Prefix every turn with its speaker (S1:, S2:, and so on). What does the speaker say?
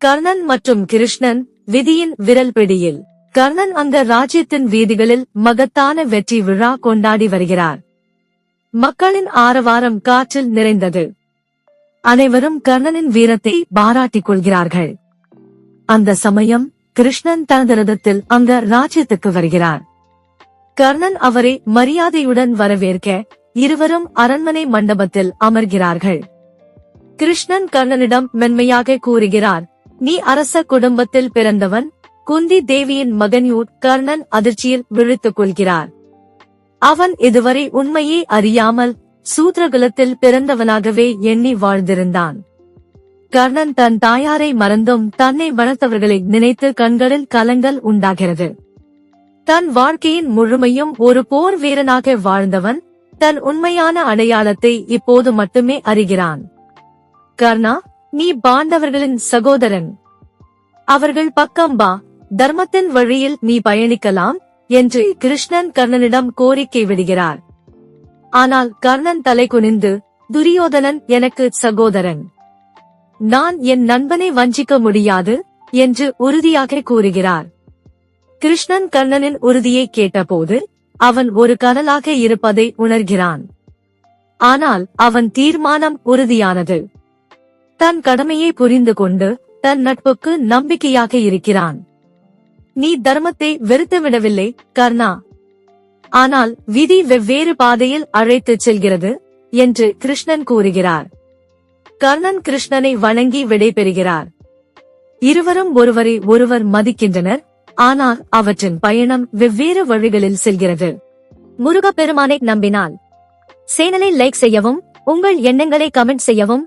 S1: கர்ணன் மற்றும் கிருஷ்ணன் விதியின் விரல் பிடியில் கர்ணன் அந்த ராஜ்யத்தின் வீதிகளில் மகத்தான வெற்றி விழா கொண்டாடி வருகிறார். மக்களின் ஆரவாரம் காற்றில் நிறைந்தது. அனைவரும் கர்ணனின் வீரத்தை பாராட்டிக் கொள்கிறார்கள். அந்த சமயம் கிருஷ்ணன் தனது ரதத்தில் அந்த ராஜ்யத்துக்கு வருகிறார். கர்ணன் அவரை மரியாதையுடன் வரவேற்க இருவரும் அரண்மனை மண்டபத்தில் அமர்கிறார்கள். கிருஷ்ணன் கர்ணனிடம் மென்மையாக கூறுகிறார் நீ அரச குடும்பத்தில் பிறந்தவன் குந்தி தேவியின் மகன் கர்ணன் அதிர்ச்சியில் விழித்துக் கொள்கிறார். அவன் இதுவரை உண்மையை அறியாமல் சூத்ரகுலத்தில் பிறந்தவனாகவே எண்ணி வாழ்ந்திருந்தான். கர்ணன் தன் தாயாரை மறந்தும் தன்னை வளர்த்தவர்களை நினைத்து கண்களில் கலங்கள் உண்டாகிறது. தன் வாழ்க்கையின் முழுமையும் ஒரு போர் வீரனாக வாழ்ந்தவன் தன் உண்மையான அடையாளத்தை இப்போது மட்டுமே அறிகிறான். கர்ணா நீ பாண்டவர்களின் சகோதரன். அவர்கள் பக்கம் வா தர்மத்தின் வழியில் நீ பயணிக்கலாம் என்று கிருஷ்ணன் கர்ணனிடம் கோரிக்கை விடுகிறார். ஆனால் கர்ணன் தலை குனிந்து துரியோதனன் எனக்கு சகோதரன். நான் என் நண்பனை வஞ்சிக்க முடியாது என்று உறுதியாக கூறுகிறார். கிருஷ்ணன் கர்ணனின் உறுதியை கேட்டபோது அவன் ஒரு கனலாக இருப்பதை உணர்கிறான். ஆனால் அவன் தீர்மானம் உறுதியானது. தன் கடமையை புரிந்து கொண்டு தன் நட்புக்கு நம்பிக்கையாக இருக்கிறான். நீ தர்மத்தை வெறுத்துவிடவில்லை கர்ணா. ஆனால் விதி வெவ்வேறு பாதையில் அழைத்துச் செல்கிறது என்று கிருஷ்ணன் கூறுகிறார். கர்ணன் கிருஷ்ணனை வணங்கி விடைபெறுகிறார். இருவரும் ஒருவரை ஒருவர் மதிக்கின்றனர் ஆனால் அவற்றின் பயணம் வெவ்வேறு வழிகளில் செல்கிறது. முருகப்பெருமானை நம்பினால். சேனலை லைக் செய்யவும் உங்கள் எண்ணங்களை கமெண்ட் செய்யவும்